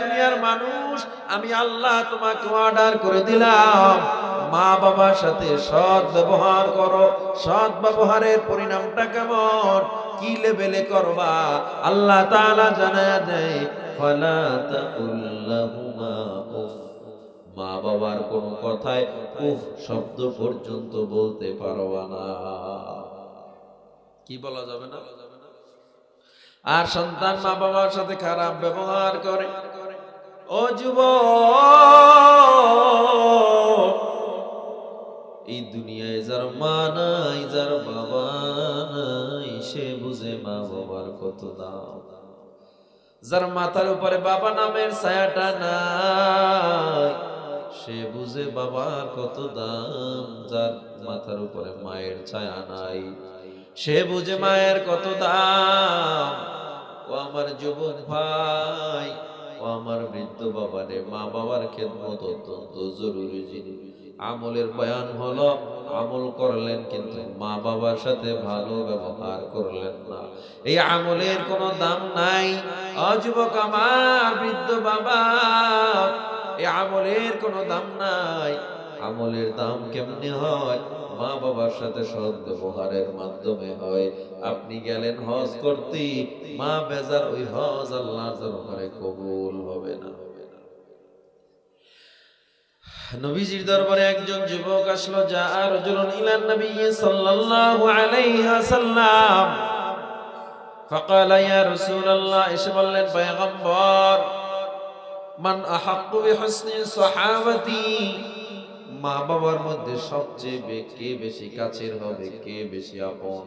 দুনিয়ার মানুষ, আমি আল্লাহ তোমাকে অর্ডার করে দিলাম। মা বাবার সাথে সৎ ব্যবহার করো। সৎ ব্যবহারের পরিণামটা কেমন? কি লেভেলে করবা? আল্লাহ তাআলা জানায় দেয়, ফালা উফ। মা বাবার কোনো কথায় উফ শব্দ পর্যন্ত বলতে পারবা না। কি বলা যাবে না? আর সন্তান মা বাবার সাথে খারাপ ব্যবহার করে। ও যুব, এই দুনিয়ায় যার মা নাই, যার বাবা নাই, সে বুঝে মা বাবার কত দাম। যার মাথার উপরে বাবা নামের ছায়াটা নাই, সে বুঝে বাবার কত দাম। যার মাথার উপরে মায়ের ছায়া নাই, সে বুঝে মায়ের কত দাম। ও আমার যুবক ভাই, ও আমার বৃদ্ধ বাবারে মা বাবার খেদমত অত্যন্ত জরুরি জিনিস। আমলের বয়ান হলো, আমল করলেন কিন্তু মা বাবার সাথে ভালো ব্যবহার করলেন না। এই আমলের কোনো দাম নাই। অযুবক আমার বৃদ্ধ বাবা, এই আমলের কোনো দাম নাই। আমলের দাম কেমনে হয়? মা বাবার সাথে সৎ ব্যবহারের মাধ্যমে হয় আপনি গেলেন হজ করতে মা বেজার ওই হজ আল্লাহর দরবারে কবুল হবে না নবীজির দরবারে একজন যুবক আসলো যা আর রজুলুন ইলান নবী সাল্লাল্লাহু আলাইহি ওয়াসাল্লাম فقال يا رسول الله এসে বললেন পয়গম্বর মান আহাক্কু বিহুসনি সাহাবাতি মা বাবার মধ্যে সবচেয়ে কে বেশি কাছের হবে, কে বেশি আপন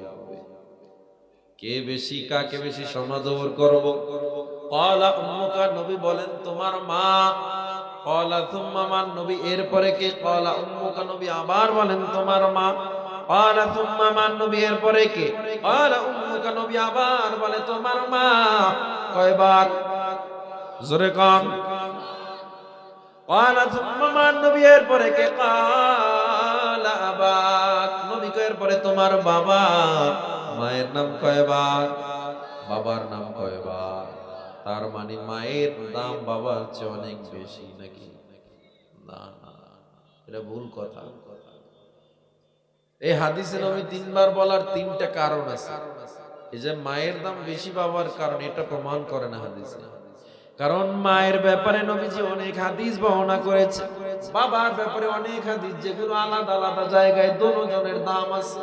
কে বেশি কাকে বেশি সমাদর করব? কলা উম্মুকা নবী বলেন, তোমার মা। কলা তুম্মা মান নবী, এরপরে কে? কলা উম্মুকা নবী আবার বলেন, তোমার মা। কলা তুম্মা মান নবী, এরপরে কে? কলা উম্মুকা নবী আবার বলে, তোমার মা। কয়বার? জোরে কম তোমার বাবা? মায়ের নাম কয়বার বাবার নাম কয়বার তার মানে মায়ের দাম বাবার চেয়ে অনেক বেশি নাকি? না এটা ভুল কথা। এই হাদিসের আমি তিনবার বলার তিনটা কারণ আছে। এই যে মায়ের দাম বেশি বাবার কারণ এটা প্রমাণ করে না হাদিসে। কারণ মায়ের ব্যাপারে নবীজি অনেক হাদিস বর্ণনা করেছে। বাবার ব্যাপারে অনেক হাদিস, যেগুলো আলাদা আলাদা জায়গায় দুজনের দাম আছে।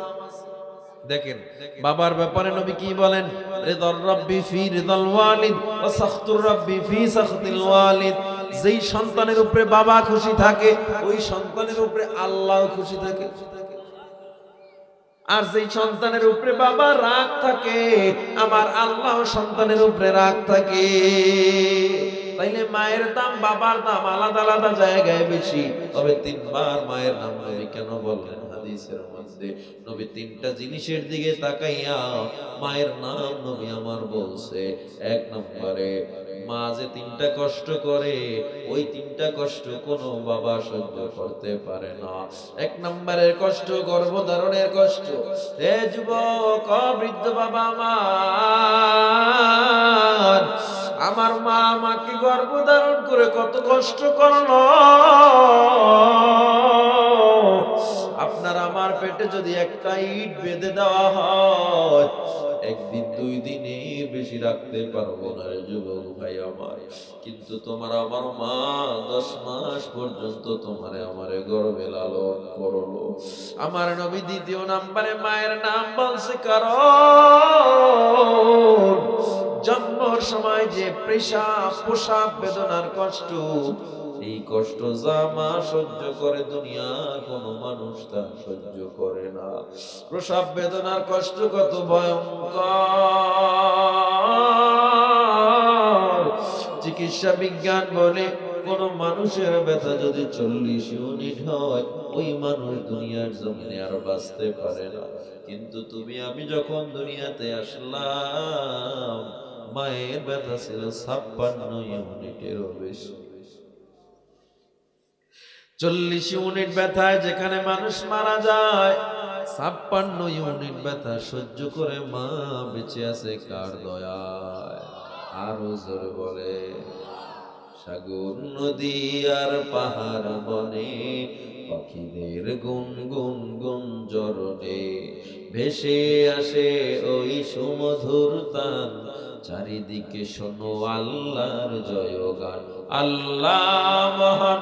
দেখেন, বাবার ব্যাপারে নবী কি বলেন? রিদার রাব্বি ফি রিদাল ওয়ালিদ ওয়া সাখতুর রাব্বি ফি সাখতিল ওয়ালিদ। যেই সন্তানের উপরে বাবা খুশি থাকে, ওই সন্তানের উপরে আল্লাহ খুশি থাকে। আর যেই সন্তানের উপরে বাবা রাগ থাকে, আমার আল্লাহ সন্তানের উপরে রাগ থাকে। তাইলে মায়ের দাম বাবার দাম আলাদা আলাদা জায়গায় বেশি। তবে তিনবার মায়ের নাম কেন বললেন হাদিসের মধ্যে নবী তিনটা জিনিসের দিকে তাকাইয়া মায়ের নাম নবী আমার বলছে। এক নম্বরে, মা যে তিনটা কষ্ট করে, ওই তিনটা কষ্ট কোনো বাবা সহ্য করতে পারে না। এক নম্বরের কষ্ট, গর্ভধারণের কষ্ট। হে যুবক বৃদ্ধ বাবা আমার আমার মা আমাকে গর্ভধারণ করে কত কষ্ট করল। আপনার আমার পেটে যদি একটা ইট বেঁধে দেওয়া হয়, একদিন দুই দিনে বেশি রাখতে পারব না যুবক ভাই আমার। কিন্তু তোমার আমার মা দশ মাস পর্যন্ত তোমারে আমারে গর্বে লালন করল। আমার নবী দ্বিতীয় নাম্বারে মায়ের নাম বলছে, কারণ জন্মর সময় যে পেশাব পোশাক, বেদনার কষ্ট এই কষ্ট যা মা সহ্য করে দুনিয়ার কোনো মানুষ তা সহ্য করে না। প্রসব বেদনার কষ্ট কত ভয়ঙ্কর। চিকিৎসা বিজ্ঞান বলে কোন মানুষের ব্যথা যদি চল্লিশ ইউনিট হয়, ওই মানুষ দুনিয়ার জমিনে আর বাঁচতে পারে না। কিন্তু তুমি, আমি যখন দুনিয়াতে আসলাম, মায়ের ব্যথা ছিল ছাপ্পান্ন ইউনিটেরও বেশি। চল্লিশ ইউনিট ব্যথায় যেখানে মানুষ মারা যায়, ছাপ্পান্ন ইউনিট ব্যথা সহ্য করে মা বেঁচে আছে কার দয়ায়? আরও জোরে বলে সাগর নদী আর পাহাড় বনে, পাখিদের গুন গুন গুন জরনে ভেসে আসে ওই সুমধুর তান। চারিদিকে শোনো আল্লাহর জয়গান, আল্লাহ মহান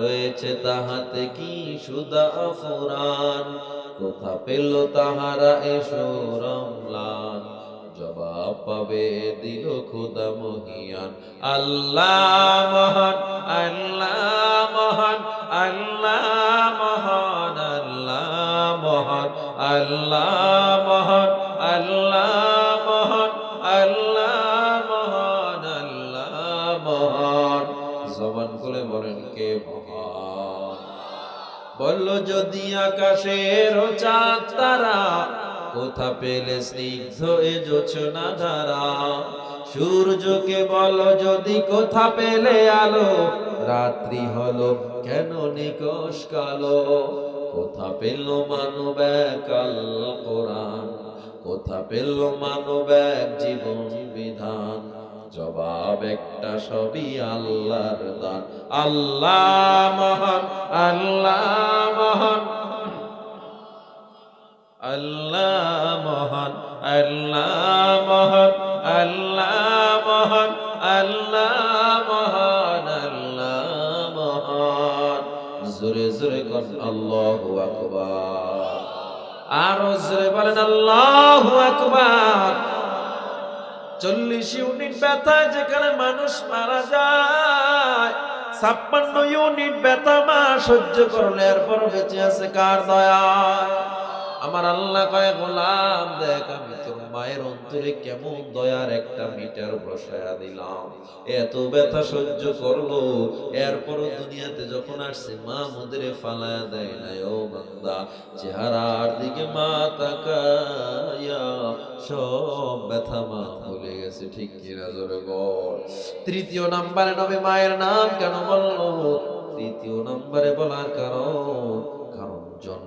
রয়েছে তাহাতে কি সুদা ফুরান কোথা পেল তাহারা এসো রমলান? জবাব পাবে দিল খুদা মহিয়ান। আল্লাহ মহান আল্লাহ মহান আল্লাহ মহান আল্লাহ মহান আল্লাহ মহান আল্লাহ মহান আল্লাহ মহান আল্লাহ মহান। জবান খুলে বলেন, কে বলল, যদি আকাশের চাঁদ তারা, কোথা পেলে স্নিগ্ধ এ জোছনা ধারা? সূর্যকে বলো, যদি কোথা পেলে আলো? রাত্রি হলো কেন নিকশ কালো? কোথা পেল মানব কাল কোরআন? কোথা পেল মানব এক জীবন বিধান? জবাব একটা সবই আল্লাহর দান। আল্লাহ মহান আল্লাহ মহান। আল্লাহ মহান আল্লাহ মহান আল্লাহ মহান আল্লাহ মহান আল্লাহ মহান। জোরে জোরে কর আল্লাহু আকবার। আরও জোরে বলেন, আল্লাহু আকবার। চল্লিশ ইউনিট ব্যথা, যেখানে মানুষ মারা যায়। ছাপ্পান্ন ইউনিট ব্যথা মা সহ্য করলে এরপর বেঁচে আছে কার দয়া? আমার আল্লাহ কয়, গোলাম, দেখ আমি তোর মায়ের অন্তরে কেমন দয়ার একটা মিটার বসায়া দিলাম। এত ব্যথা সহ্য করল। এরপরও দুনিয়াতে যখন আসছে, মা মুদরে ফালায়া দেয় না ও বান্দা। চেহারার দিকে মা তাকায়া সব ব্যথা মা ভুলে গেছে, ঠিক কিনা জোরে বল? তৃতীয় নাম্বারে নবে মায়ের নাম কেন বলল? তৃতীয় নাম্বারে বলার কারণ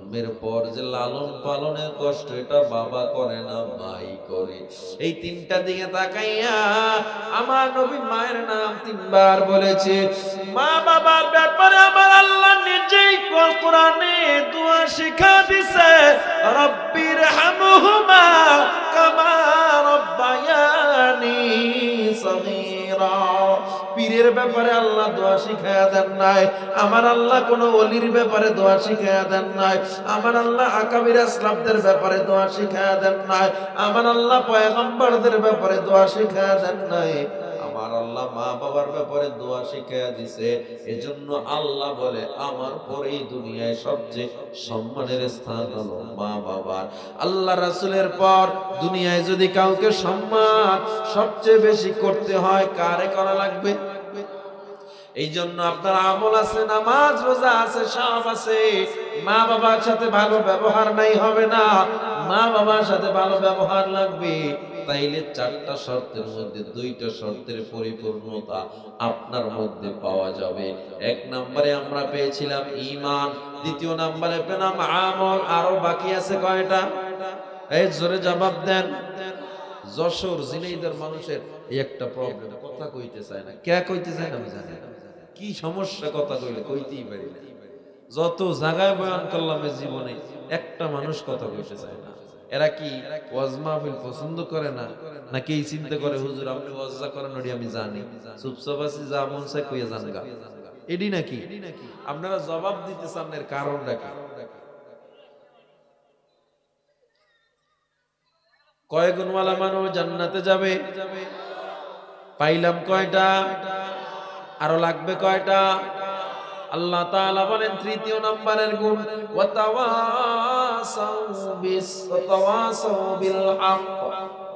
জন্মের পর যে লালন পালনের কষ্ট এটা বাবা করে না মাই করে। এই তিনটা দিকে তাকাইয়া আমার নবী মায়ের নাম তিনবার বলেছে, মা বাবার ব্যাপারে আমার আল্লাহ নিজেই কোরআনে দোয়া শিখা দিছে রব্বির হামহুমা কামা রব্বায়ানি সগীরা। পীরের ব্যাপারে আল্লাহ দোয়া শিখায়া দেন নাই। আমার আল্লাহ কোন অলির ব্যাপারে দোয়া শিখায়া দেন নাই। আমার আল্লাহ আকাবির আসলামদের ব্যাপারে দোয়া শিখায়া দেন নাই। আমার আল্লাহ পয়গম্বরদের ব্যাপারে দোয়া শিখায়া দেন নাই। আল্লাহ মা বাবার ব্যাপারে দোয়া শিখায়া দিছে। এজন্য আল্লাহ বলে, আমার পরেই দুনিয়ায় সবচেয়ে সম্মানের স্থান হলো মা বাবার। আল্লাহ রাসূলের পর দুনিয়ায় যদি কাউকে সম্মান সবচেয়ে বেশি করতে হয়, কারে করা লাগবে? এই জন্য আপনার আমল আছে, নামাজ, রোজা আছে, সব আছে। মা বাবার সাথে ভালো ব্যবহার নাই, হবে না। মা বাবার সাথে ভালো ব্যবহার লাগবে। তাইলে চারটা শর্তের মধ্যে দুইটা শর্তের পরিপূর্ণতা আপনার মধ্যে পাওয়া যাবে। এক নম্বরে আমরা পেয়েছিলাম ইমান দ্বিতীয় নম্বরে পেলাম আমল, আরও বাকি আছে কয়টা? এই জোরে জবাব দেন। যশোর জিনেইদের মানুষের একটা প্রবলেম কথা কইতে চায় না। কে কইতে চায় না জানি কি সমস্যা কথা কইলে কইতেই পারি না। যত জায়গায় বয়ান করলাম জীবনে একটা মানুষ কথা কইতে চায় না। এরা কি ওয়াজ মাহফিল পছন্দ করে না? নাকি এই চিন্তা করে, হুজুর, আপনি ওয়াজা করেন, ওটি আমি জানি। আছি, যা মন চায় কইয়া জানগা এডি নাকি? আপনারা জবাব দিতে চান এর কারণটা কি? কয় গুণওয়ালা মানুষ জান্নাতে যাবে। পাইলাম কয়টা? আরও লাগবে কয়টা? আল্লাহ তাআলা বলেন তৃতীয় নম্বরের গুণ। ওয়াতাওয়াসাউ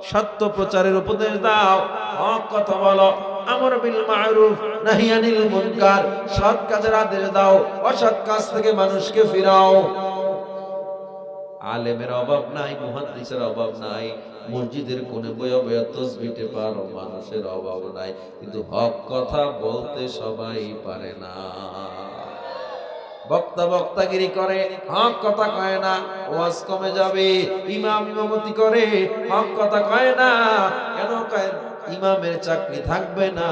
সত্য প্রচারের উপদেশ দাও। হক কথা বলো। আমর বিল মারুফ নাহিয়ানিল মুনকার। সৎ কাজের আদেশ দাও। অসৎ কাজ থেকে মানুষকে ফিরাও। আলেমের অভাব নাই, মুহাদ্দিসের অভাব নাই। মসজিদের কোণে বয়ে বয়ে তসবিটে পারো মানুষের অভাব নাই। কিন্তু হক কথা বলতে সবাই পারে না। বক্তা বক্তাগিরি করে, হক কথা কয় না, ওয়াজ কমে যাবে, ইমাম ইমামতি করে, হক কথা কয় না, কেন কয় ইমামের চাকরি থাকবে না,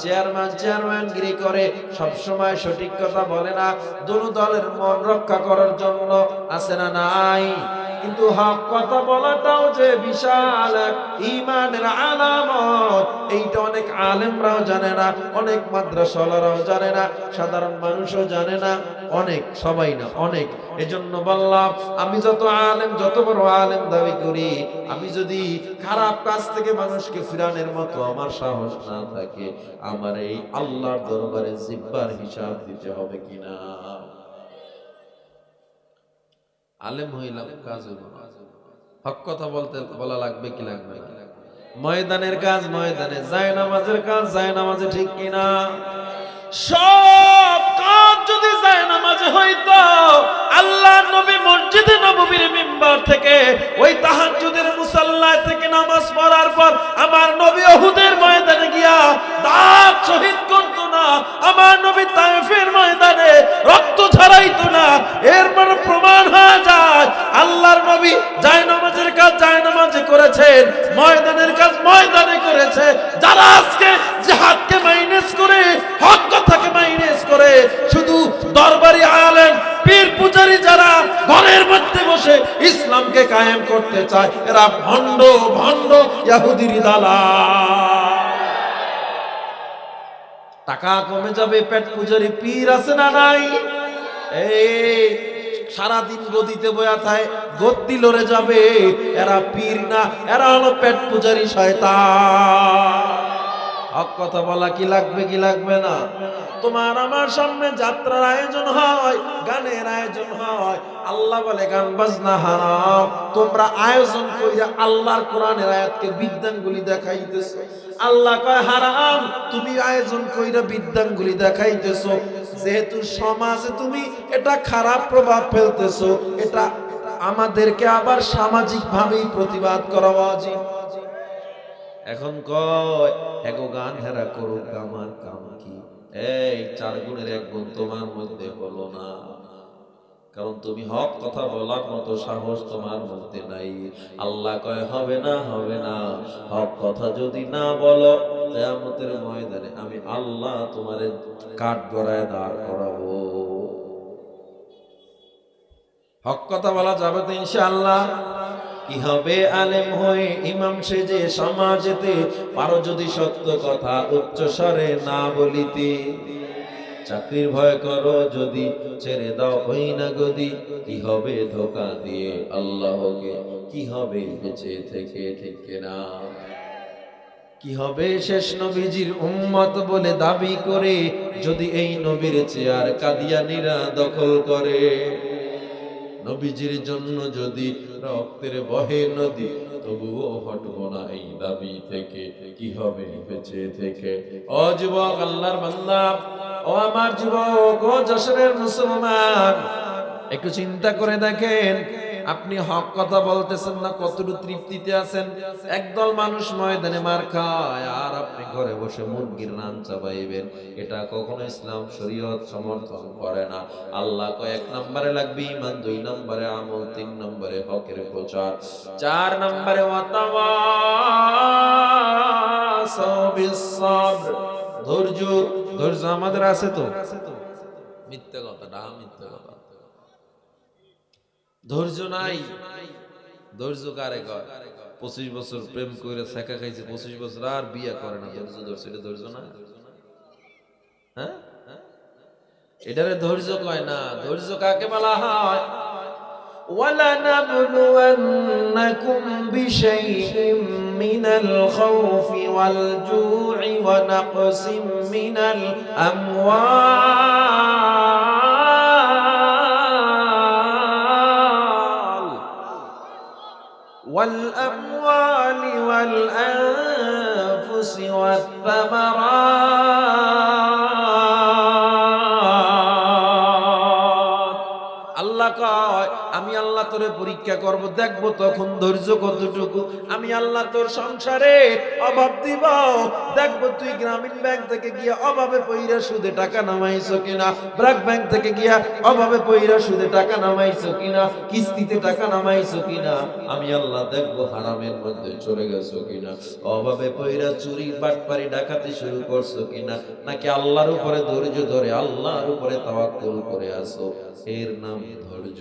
চেয়ারম্যান চেয়ারম্যান গিরি করে সব সময় সঠিক কথা বলে না, দুনো দলের মন রক্ষা করার জন্য আছে না নাই? কিন্তু হক কথা বলাটাও যে বিশাল ইমানের আলামত, এইটা অনেক আলেমরাও জানে না, অনেক মাদ্রাসাওয়ালারাও জানে না, সাধারণ মানুষও জানে না, অনেক, সবাই না, অনেক। এজন্য বললাম, আমি যত আলেম, যত বড় আলেম দাবি করি, আমি যদি খারাপ কাজ থেকে মানুষকে ফিরানের মতো আমার সাহস না থাকে, আমার এই আল্লাহর দরবারে জিব্বার হিসাব দিতে হবে কিনা? আলেম হইলাম কাজ হইল হক কথা বলতে বলা লাগবে কি লাগবে ময়দানের কাজ ময়দানে, যায় নামাজের কাজ যায় নামাজে, ঠিক কিনা সব কাজ যদি যায় নামাজে হইতো, আল্লাহ নবী মসজিদে নববীর মিম্বার থেকে, ওই তাহাজ্জুদের মুসাল্লা থেকে নামাজ পড়ার পর আমার নবী ওহুদের ময়দানে গিয়া দাঁত শহীদ করতো আমার নবী তায়েফের ময়দানে রক্ত ঝরাইতো না। এর মানে প্রমাণ হয়ে যায়, আল্লাহর নবী যায় নামাজের কাজ, যায় নামাজে করেছেন, ময়দানের কাজ ময়দানে করেছে। যারা আজকে জিহাদকে মাইনাস করে, হক কথাকে মাইনাস করে, শুধু দরবারি আলেম, পীর পূজারি যারা ঘরের মধ্যে বসে ইসলামকে কায়েম করতে চায়, এরা ভণ্ড ভণ্ড ইয়াহুদির দালা টাকা কমে যাবে, পেট পূজারি পীর আছে না নাই? এই, সারাদিন গদিতে বয়া থাকে গদ্দি লড়ে যাবে। এরা পীর না, এরা হলো পেট পূজারি শয়তান। হক কথা বলা কি লাগবে কি লাগবে না? তোমার আমার সামনে যাত্রার আয়োজন হয়, গানের আয়োজন হয়। আল্লাহ বলে, গান বাজনা হারাম। তোমরা আয়োজন কইরা আল্লাহর কোরআনের আয়াতকে বিদ্যাঙ্গুলি দেখাইতেছো। আল্লাহ কয়, হারাম, তুমি আয়োজন কইরা বিদ্যাঙ্গুলি দেখাইতেছো। যেহেতু সমাজে তুমি এটা খারাপ প্রভাব ফেলতেছো, এটা আমাদেরকে আবার সামাজিক ভাবেই প্রতিবাদ করা উচিত। এখন কয় এগো গান হেরা করুক আমার কাম কি? এই চার গুণের এক গুণ তোমার মধ্যে হলো না। কারণ তুমি হক কথা বলার মতো সাহস তোমার মধ্যে নাই। আল্লাহ কয়, হবে না হবে না। হক কথা যদি না বলো, কেয়ামতের ময়দানে আমি আল্লাহ তোমারে কাঠ গড়ায় দাঁড় করাবো। হক কথা বলা যাবে তো ইনশাআল্লাহ। কি হবে আলেম হয়ে ইমাম সেজে সমাজেতে পারো যদি সত্য কথা উচ্চ স্বরে না বলিতে। চাকরির ভয় করো যদি, ছেড়ে দাও হই না গদি কি হবে ধোকা দিয়ে আল্লাহকে? কি হবে বেঁচে থেকে ঠিক না কি হবে শেষ নবীজির উম্মত বলে দাবি করে, যদি এই নবীর চেয়ার কাদিয়ানিরা দখল করে? নবীজির জন্য যদি রক্তের বহে নদী, তবুও হটব না এই দাবি থেকে। কি হবে বেঁচে থেকে? ও যুবক, আল্লাহর বান্দা, ও আমার যুবক, ও যশোরের মুসলমান, একটু চিন্তা করে দেখেন আপনি হক কথা বলতেছেন না, কতটুকু তৃপ্তিতে আছেন? একদল মানুষ ময়দানে মার খায়, আর আপনি ঘরে বসে মুরগির নাম চাবাইবেন। এটা কখনো ইসলাম শরীয়ত সমর্থন করে না। আল্লাহ কয়েক নম্বরে লাগবে ইমান দুই নম্বরে আমল, তিন নম্বরে হকের প্রচার। চার নম্বরে। ধৈর্য ধৈর্য আমাদের আছে তো? মিথ্যে কথা, ডাহা মিথ্যে কথা। ধৈর্য নাই ধৈর্য কারে কর পঁচিশ বছর প্রেম করে শেখা খাইছে পঁচিশ বছর আর বিয়ে করে না ধৈর্য ধরছে এটা ধৈর্য না হ্যাঁ এটারে ধৈর্য কয় না ধৈর্য কাকে বলা হয় ولنبلونكم بشيء من الخوف والجوع ونقص من الأموال والأموال والأنفس والثمرات. তোরে পরীক্ষা করব, দেখব তখন ধৈর্য কতটুকু। আমি আল্লাহ তোর সংসারে অভাব দিব। দেখব তুই গ্রামীণ ব্যাংক থেকে গিয়া অভাবে পইরা সুদে টাকা নামাইছো কিনা? ব্র্যাক ব্যাংক থেকে গিয়া অভাবে পইরা সুদে টাকা নামাইছো কিনা? কিস্তিতে টাকা নামাইছো কিনা? আমি আল্লাহ দেখব হারামের মধ্যে চলে গেছো কিনা? অভাবে পইরা চুরি, বাটপারি, ডাকাতি শুরু করছ কিনা? নাকি আল্লাহর উপরে ধৈর্য ধরে আল্লাহর উপরে তাওয়াক্কুল করে আসো এর নাম ধৈর্য।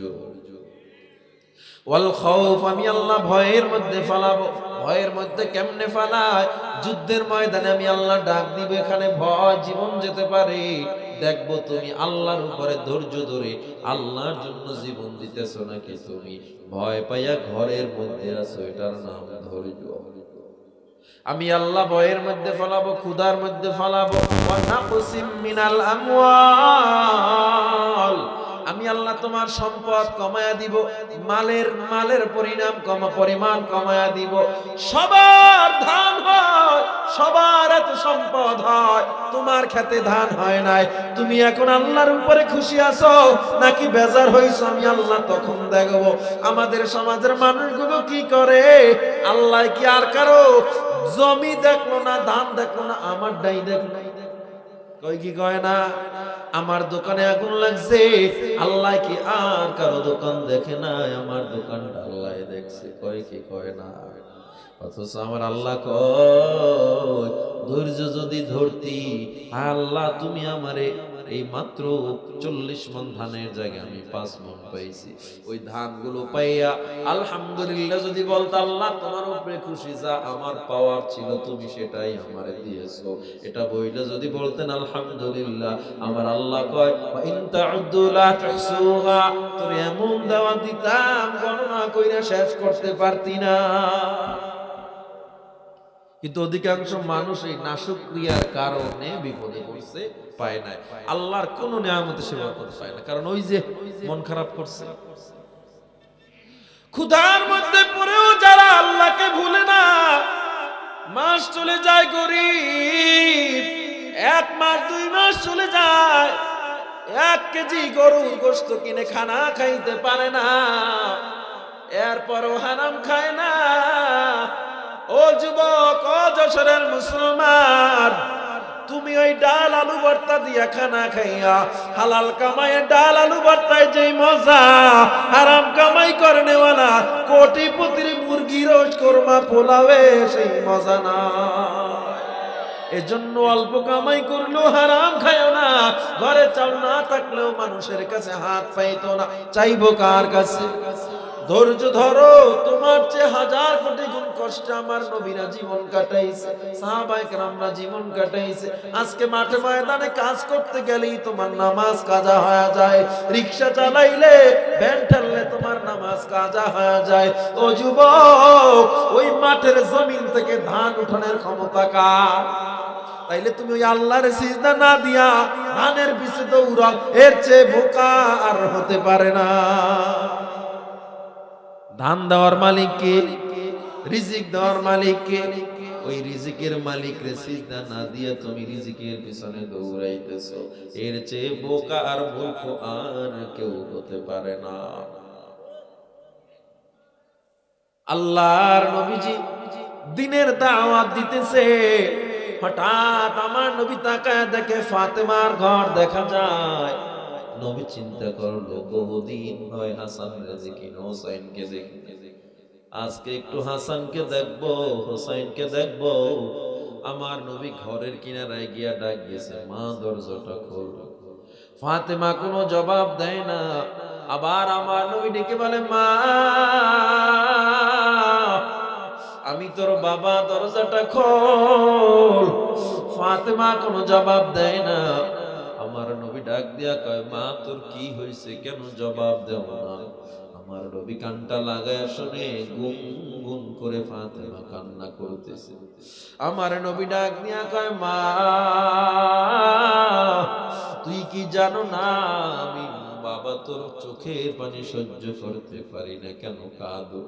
আমি আল্লাহ ভয়ের মধ্যে ফালাবো। ভয়ের মধ্যে কেমনে ফালায়? যুদ্ধের ময়দানে আমি আল্লাহ ডাক দিব, এখানে ভয় জীবন যেতে পারে। দেখব তুমি আল্লাহর উপরে ধৈর্য ধরে আল্লাহর জন্য জীবন দিতেছো নাকি তুমি? ভয় পাইয়া ঘরের মধ্যে আছো, এটার নাম ধৈর্য। আমি আল্লাহ ভয়ের মধ্যে ফলাবো, ক্ষুধার মধ্যে ফলাবো। মিনাল আমি আল্লাহ তোমার সম্পদ কমায়া দিব, মালের মালের পরিণাম কমা, পরিমাণ কমায়া দিব। সবার ধান হয়, সবার এত সম্পদ হয়, তোমার খেতে ধান হয় নাই। তুমি এখন আল্লাহর উপরে খুশি আছো, নাকি বেজার হইছো, আমি আল্লাহ তখন দেখব। আমাদের সমাজের মানুষগুলো কি করে? আল্লাহ কি আর কারও জমি দেখল না, ধান দেখল না, আমার ডাই দেখল কই কি কয় না? আমার দোকানে আগুন লাগছে। আল্লাহ কি আর কারও দোকান দেখে না আমার দোকানটা আল্লাহ দেখছে। কয় কি কয় না? অথচ আমার আল্লাহ কয়, ধৈর্য যদি ধরতি, আল্লাহ তুমি আমারে এই মাত্র চল্লিশ মন ধানের জায়গায় আমি পাঁচ মন পাইছি। ওই ধানগুলো পাইয়া আলহামদুলিল্লাহ যদি বলতো, আল্লাহ, তোমার উপরে খুশি যা, আমার পাওয়ার ছিল, তুমি সেটাই আমারে দিয়েছ। এটা বইটা যদি বলতেন, আলহামদুলিল্লাহ। আমার আল্লাহ কয়, "ওয়া ইন তাউদ্দু লা তুহসুহা। তোর এমন দেওয়া দিতাম, গণনা কইরা শেষ করতে পারতি না। কিন্তু অধিকাংশ মানুষ এই নাশক ক্রিয়ার কারণে বিপদে পড়ছে, পায় না আল্লাহর কোন নিয়ামতে সেবা করতে পায় না। কারণ ওই যে মন খারাপ করছে। ক্ষুধার মধ্যে পড়েও যারা আল্লাহকে ভুলে না, মাস চলে যায় গরিব। এক মাস, দুই মাস চলে যায়। এক কেজি গরুর গোস্ত কিনে খানা খাইতে পারে না। এরপরও হারাম খায় না। ও যুবক, ও যশোরের মুসলমান, তুমি ওই ডাল আলু ভর্তা দিয়া খানা খাইয়া, হালাল কামাইয়ে ডাল আলু ভর্তায় যেই মজা, হারাম কামাই করে নেওয়ালা কোটি পুতির মুরগি রোজ কোরমা পোলাবে সেই মজা না। এজন্য অল্প কামাই করলেও হারাম খায়ও না, ঘরে চাল না থাকলেও মানুষের কাছে হাত পাইতো না, চাইব কার কাছে? ধৈর্য ধরো, তোমার চেয়ে হাজার কোটি গুণ কষ্টে আমার নবীরা জীবন কাটাইছে, সাহাবায়ে কেরামরা জীবন কাটাইছে। আজকে মাঠে ময়দানে কাজ করতে গেলেই তোমার নামাজ কাজা হয়ে যায়। রিকশা চালাইলে ভ্যান ঠেললে তোমার নামাজ কাজা হয়ে যায়। ও যুবক, ওই মাঠের জমিন থেকে ধান উঠানোর ক্ষমতা কার? তাইলে তুমি ওই আল্লাহর সিজদা না দিয়া ধানের পিছে দৌড়াও, এর চেয়ে বোকা আর হতে পারে না। ধান দেওয়ার মালিক কে রিজিক দেওয়ার মালিক কে ওই রিজিকের মালিক রে সিজদা না দিয়া তুমি রিজিকের পিছনে দৌড়াইতেছো। এর চেয়ে বোকা আর মূর্খ আর কেউ হতে পারে না। আল্লাহর নবীজি দিনের দাওয়াত দিতেছে। হঠাৎ আমার নবী তাকায় দেখে ফাতেমার ঘর দেখা যায়। নবী চিন্তা করল, বহুদিন হয় হাসান রেজিকি হোসাইনকে দেখি আজকে একটু হাসানকে দেখব, হোসাইনকে দেখব। আমার নবী ঘরের কিনারায় গিয়া ডাক গেছে মা, দরজাটা খোল। ফাতেমা কোনো জবাব দেয় না। আবার আমার নবী ডেকে বলে, মা, আমি তোর বাবা, দরজাটা খোল। ফাতেমা কোনো জবাব দেয় না। আমার নবী ডাক দিয়া কয়, মা, তোর কি হয়েছে কেন জবাব দেও না? আমার নবী কানটা লাগায় শুনে গুম গুম করে ফাতেমা কান্না করতেছে। আমার নবী ডাক দিয়া কয়, মা, তুই কি জানো না, আমি বাবা তোর চোখের পানি সহ্য করতে পারি না, কেন কাঁদো?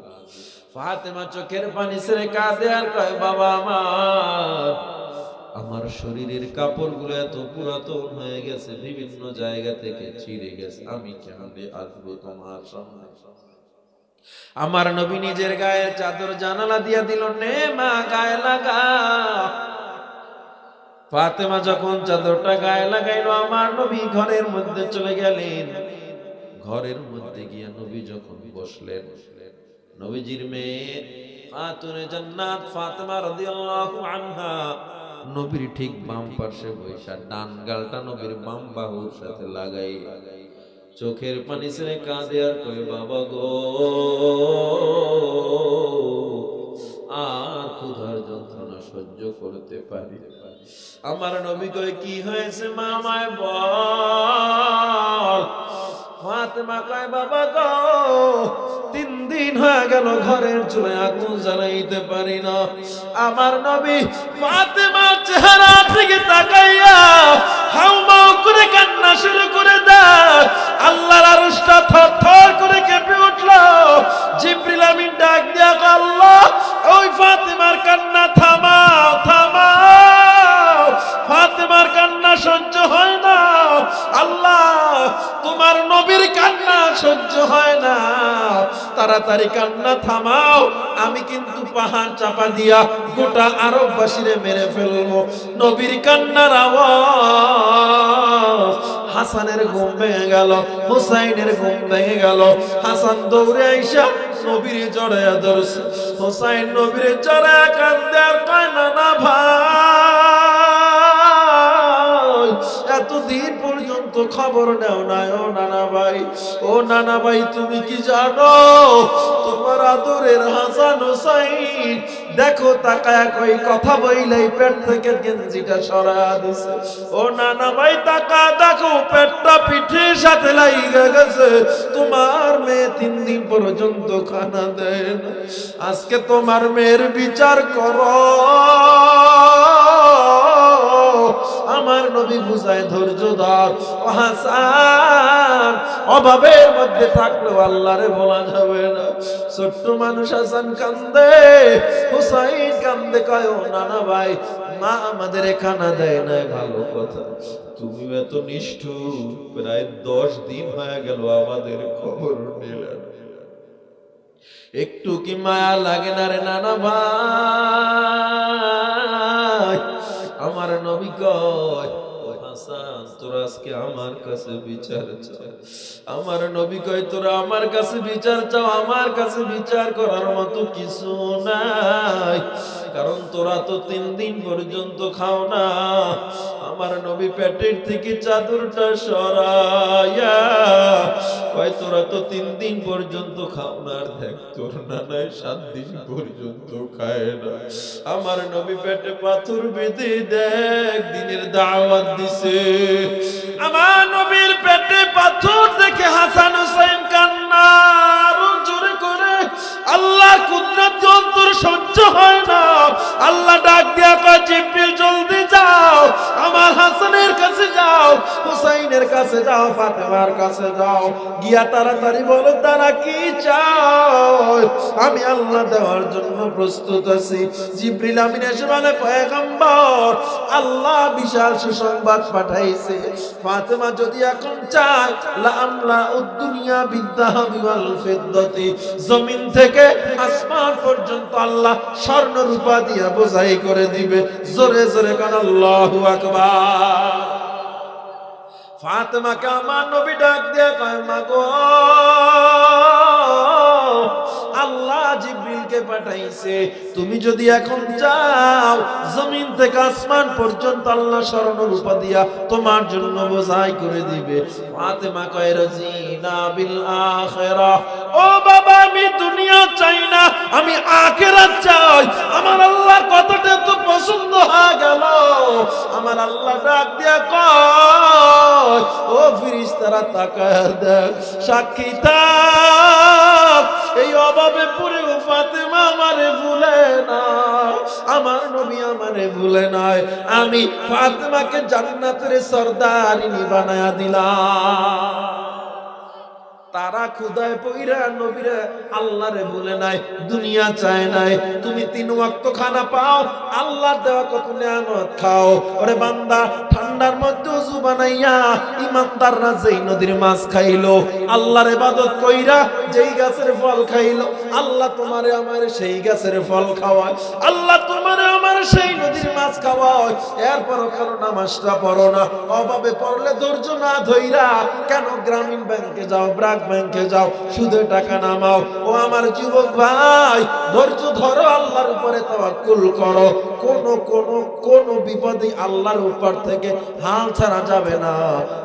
ফাতেমা চোখের পানি ছেড়ে কাঁদে আর কয়, বাবা আমার আমার শরীরের কাপড়গুলো এত পুরাতন হয়ে গেছে, বিভিন্ন জায়গা থেকে ছিঁড়ে গেছে। আমি কেমনে আসব তোমার সামনে। আমার নবী নিজের গায়ের চাদর জানালা দিয়া দিল, নে মা, গায়ে লাগা। ফাতেমা যখন চাদরটা গায়ে লাগাইলো, আমার নবী ঘরের মধ্যে চলে গেলেন। ঘরের মধ্যে গিয়া নবী যখন বসলেন, নবীজির মেয়ে ফাতুনে জান্নাত, ফাতেমা রাদিয়াল্লাহু আনহা নবীর ঠিক বাম পাশে বৈশা, ডান গালটা নবীর বাম বাহুর সাথে লাগাই। চোখের পানি ছেড়ে কাঁদে আর কয়, বাবা গো, আর ক্ষুধার যন্ত্রণা সহ্য করতে পারি আমার নবী কয়, কি হয়েছে মামায় বল? ফাতেমা কয়, বাবা গো, তিন দিন হয়ে গেল ঘরের চুলে আগুন জ্বালাইতে পারি না। আমার নবী ফাতেমার চেহারা থেকে তাকাইয়া হাউমাউ করে কান্না শুরু করে দেয়। আল্লাহর আরশটা থরথর করে কেঁপে উঠল। জিব্রিল আমিন ডাক দিয়া আল্লাহ ওই ফাতেমার কান্না থামাও থামাও। ফাতেমার কান্না সহ্য হয় না। আল্লাহ, তোমার নবীর কান্না সহ্য হয় না। তাড়াতাড়ি কান্না থামাও। আমি কিন্তু পাহাড় চাপা দিয়া গোটা আরববাসীরে মেরে ফেলব। নবীর কান্নার আওয়াজ, হাসানের ঘুম ভেঙে গেল, হুসাইনের ঘুম ভেঙে গেল। হাসান দৌড়ে আইসা নবীর জড়াইয়া ধরছে। হুসাইন নবীর জড়াইয়া কান্দে আর কয় না ভাই, এতদিন খবর নেও না, ও নানা ভাই ও নানা ভাই তুমি কি জানো? তোমার আদরের হাসান হুসাইন, দেখো, তাকায়া কই, কথা বইলাই পেট থেকে গেঞ্জিটা সরা দিছে। ও নানা ভাই তাকা দেখো, পেটটা পিঠের সাথে লাইগা গেছে। তোমার মেয়ে তিন দিন পর্যন্ত খানা দেয় না। আজকে তোমার মেয়ের বিচার করো। আমার নবী বুঝায় ধৈর্য ধর। হাসান অভাবের মধ্যে থাকলেও আল্লাহরে বলা যাবে না। ছোট্ট মানুষ হাসান কান্দে, হুসাইন কান্দে, কয় নানা ভাই, মা আমাদের খানা দেয় না, ভালো কথা। তুমি এত নিষ্ঠুর, প্রায় দশ দিন হয়ে গেল আমাদের খবর নিলেন একটু কি মায়া লাগে না রে নানা ভাই? আমার নবী কয় তোরা আমার কাছে বিচার আমার নবী কয়, তোরা আমার কাছে বিচার চাও, আমার কাছে বিচার করার মতো কিছু নাই। কারণ তোরা তো তিন দিন পর্যন্ত খাও না। আমার নবী পেটের থেকে চাদরটা সরাইয়া কয়, তোরা তো তিন দিন পর্যন্ত খাও না, আর দেখ, তোর নানায় সাত দিন পর্যন্ত খায় না। আমার নবী পেটে পাথর বেঁধে দেখ, দিনের দাওয়াত দিছে। আমার নবীর পেটে পাথর দেখে হাসান হোসেন কান্না আরও জোরে করে আল্লাহ কুদরত যন্ত্র সহ্য হয় না। আল্লাহ ডাক দিয়া কয়, জিব্রিল, জলদি যাও, আমার হাসানের কাছে যাও, হুসাইনের কাছে যাও, ফাতেমার কাছে যাও। গিয়া তাড়াতাড়ি বলো, তারা কি চাও আমি আল্লাহ দেওয়ার জন্য প্রস্তুত আছি। জিব্রিল পয়গম্বর, আল্লাহ বিশাল সুসংবাদ পাঠাইছে। ফাতেমা যদি এখন চায় উদ্দুনিয়া জমিন থেকে আসমান পর্যন্ত আল্লাহ স্বর্ণ রূপা দিয়া বোঝাই করে দিবে। জোরে জোরে কান, আল্লাহু আকবার। ফাতেমাকে আমার নবী ডাক দিয়ে কয়, মা গো আল্লাহ জিব্রিলকে পাঠাইছে। তুমি যদি এখন যাও, জমিন থেকে আসমান পর্যন্ত আল্লাহ স্মরণ রূপা দিয়া তোমার জন্য বোঝাই করে দিবে। ফাতেমা কয়, রাজিনা বিল আখিরাহ ও বাবা, আমি দুনিয়া চাই না, আমি আখিরাত চাই। আমার আল্লাহর কথাটা তো পছন্দ হয়ে গেল। আমার আল্লাহ ডাক দিয়া কয়, ও ফিরিস্তারা, তাকায় দেখ, সাক্ষী এই অভাবে ও ফাতেমা আমারে ভুলে না, আমার নবী আমারে ভুলে নাই। আমি ফাতেমাকে জান্নাতের বানায়া দিলাম। তারা ক্ষুদায় পইরা নবীরা আল্লাহরে নাই, দুনিয়া চায় নাই। তুমি তিন ওয়াক্ত খানা পাও, আল্লাহর দেওয়া কত নিয়ামত খাও। ওরে বান্দা ঠান্ডার মধ্যে উজু বানাইয়া ইমানদাররা যেই নদীর মাছ খাইলো, আল্লাহর ইবাদত কইরা যেই গাছের ফল খাইলো, আল্লাহ তোমারে আমারে সেই গাছের ফল খাওয়ায়, আল্লাহ তোমারে আমারে সেই নদীর মাছ খাওয়ায়। এরপরও কেন নামাজটা পড়ো না, অভাবে পড়লে ধৈর্য না ধইরা কেন গ্রামীণ ব্যাংকে যাও, ব্রাক ব্যাংকে যাও, সুদে টাকা নামাও। ও আমার যুবক ভাই, ধৈর্য ধরো, আল্লাহর উপরে তাওয়াক্কুল করো। কোন কোন কোন বিপদে আল্লাহর উপর থেকে হাল ছাড়া যাবে না।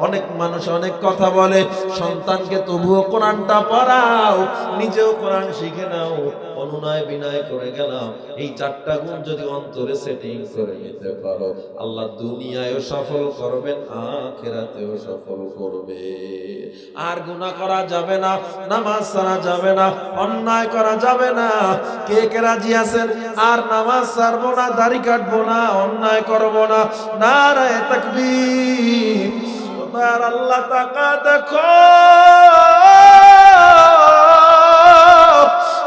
অনেক মানুষ অনেক কথা বলে, সন্তানকে তবুও কোরআনটা পড়াও, নিজেও কোরআন শিখে নাও, অনুনয় বিনয় করে গেলাম। এই চারটা গুণ যদি অন্তরে সেটিং করে নিতে পারো, আল্লাহ দুনিয়ায়ও সফল করবেন আখেরাতেও সফল করবে। আর গুনাহ করা যাবে না, নামাজ ছাড়া যাবে না, অন্যায় করা যাবে না। কে কে রাজি আছেন? আর নামাজ ছাড়বো না দাড়ি কাটবো না, অন্যায় করব না। নারায় তাকবীর। তোমার আল্লাহ তাকা দেখো।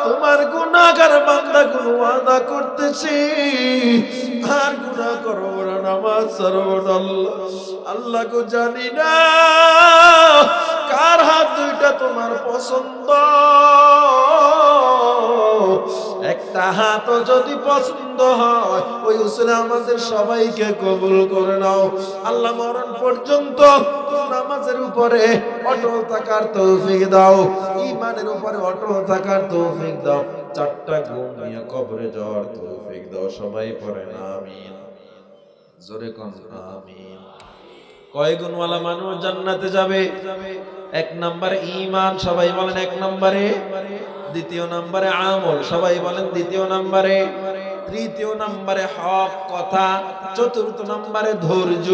তোমার গুনাহগার বান্দা গুলো ওয়াদা করতেছি। আর গুনাহ করব না, নামাজ না আল্লাহ। আল্লাহ জানি না কার হাত দুইটা তোমার পছন্দ। একটা হাতও যদি পছন্দ হয়, ওই উসলে আমাদের সবাইকে কবুল করে নাও। আল্লাহ মরণ পর্যন্ত নামাজের উপরে অটল থাকার তৌফিক দাও ইমানের উপরে অটল থাকার তৌফিক দাও। চারটা গুণ নিয়ে কবরে যাওয়ার তৌফিক দাও, সবাই পড়ে না, আমিন। জোরে কন, আমিন। কয় গুণওয়ালা মানুষ জান্নাতে যাবে? এক নম্বরে ইমান সবাই বলেন এক নম্বরে। দ্বিতীয় নম্বরে আমল, সবাই বলেন দ্বিতীয় নম্বরে। তৃতীয় নম্বরে হক, কথা। চতুর্থ নম্বরে ধৈর্য।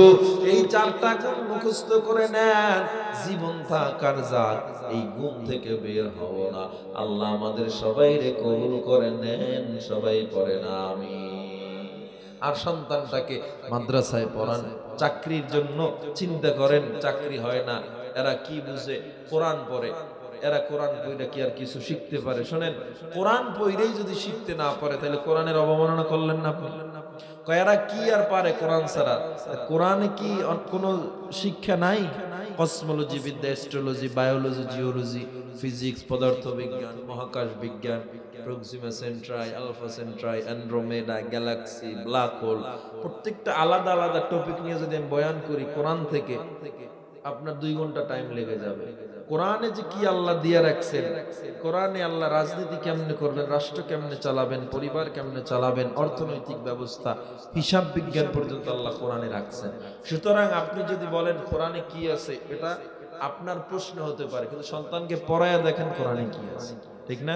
এই চারটা গুণ মুখস্থ করে নেন। জীবন থাকার যাক এই গুণ থেকে বের হব না। আল্লাহ আমাদের সবাই রে কবুল করে নেন, সবাই পড়ে না আমি আর সন্তানটাকে মাদ্রাসায় পড়ান, চাকরির জন্য চিন্তা করেন, চাকরি হয় না। এরা কি বুঝে? কোরআন পড়ে। এরা কোরআন পড়ে কি আর কিছু শিখতে পারে? শোনেন, কোরআন পড়েই যদি শিখতে না পারে, তাহলে কোরআনের অবমাননা করলেন না এরা কি আর পারে কোরআন ছাড়া? কোরআনে কি কোনো শিক্ষা নাই? কসমোলজি বিদ্যা, অ্যাস্ট্রোলজি, বায়োলজি, জিওলজি, ফিজিক্স পদার্থ বিজ্ঞান মহাকাশ বিজ্ঞান, Proxima Centauri, Alpha Centauri, Andromeda, galaxy, black hole. প্রত্যেকটা আলাদা আলাদা টপিক নিয়ে যদি আমি বয়ান করি কোরআন থেকে আপনার দুই ঘণ্টা টাইম লেগে যাবে। কোরআনে যে কি আল্লাহ দিয়ে রাখছেন, কোরআনে আল্লাহ রাজনীতি কেমনে করবেন, রাষ্ট্র কেমনে চালাবেন, পরিবার কেমনে চালাবেন, অর্থনৈতিক ব্যবস্থা, হিসাব বিজ্ঞান পর্যন্ত আল্লাহ কোরআনে রাখছেন। সুতরাং আপনি যদি বলেন, কোরআনে কি আছে, এটা আপনার প্রশ্ন হতে পারে, কিন্তু সন্তানকে পড়ায়া দেখেন কোরআনে কি আছে। ঠিক না?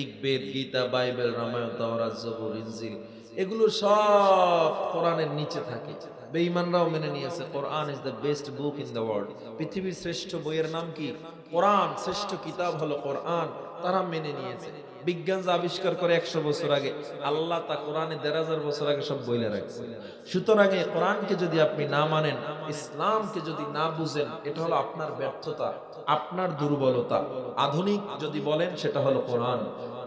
ঋগ্বেদ গীতা, বাইবেল, রামায়ণ, তাওরাত ইনজিল, এগুলো সব কোরআনের নিচে থাকে। বেঈমানরাও মেনে নিয়েছে, Quran is the best book in the world পৃথিবীর শ্রেষ্ঠ বইয়ের নাম কি? কোরআন, শ্রেষ্ঠ কিতাব হলো কোরআন, তারা মেনে নিয়েছে। বিজ্ঞান যা আবিষ্কার করে একশো বছর আগে, আল্লাহ তা কোরআনে দেড় হাজার বছর আগে সব বইলে রাখছে। সুতরাং এই কোরআনকে যদি আপনি না মানেন, ইসলামকে যদি না বুঝেন, এটা হলো আপনার ব্যর্থতা, আপনার দুর্বলতা। আধুনিক যদি বলেন, সেটা হলো কোরআন।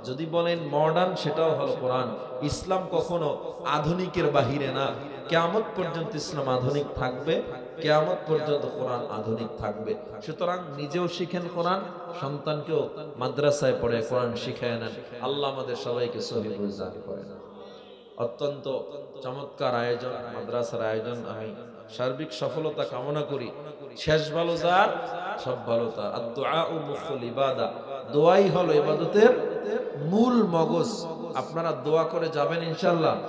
যদি বলেন মডার্ন, সেটাও হলো কোরআন। ইসলাম কখনো আধুনিকের বাহিরে না। কেয়ামত পর্যন্ত ইসলাম আধুনিক থাকবে, কেয়ামত পর্যন্ত কোরআন আধুনিক থাকবে। সুতরাং নিজেও শিখেন কোরআন, সন্তানকেও মাদ্রাসায় পড়ে কোরআন শিখায় নেন। আল্লাহ আমাদের সবাইকে সহি করে নেন অত্যন্ত চমৎকার আয়োজন, মাদ্রাসার আয়োজন। আমি সার্বিক সফলতা কামনা করি। শেষ ভালো যার, সব ভালো তার। আর দোয়া ও মুখল ইবাদা। দোয়াই হলো ইবাদতের মূল মগজ। আপনারা দোয়া করে যাবেন ইনশাল্লাহ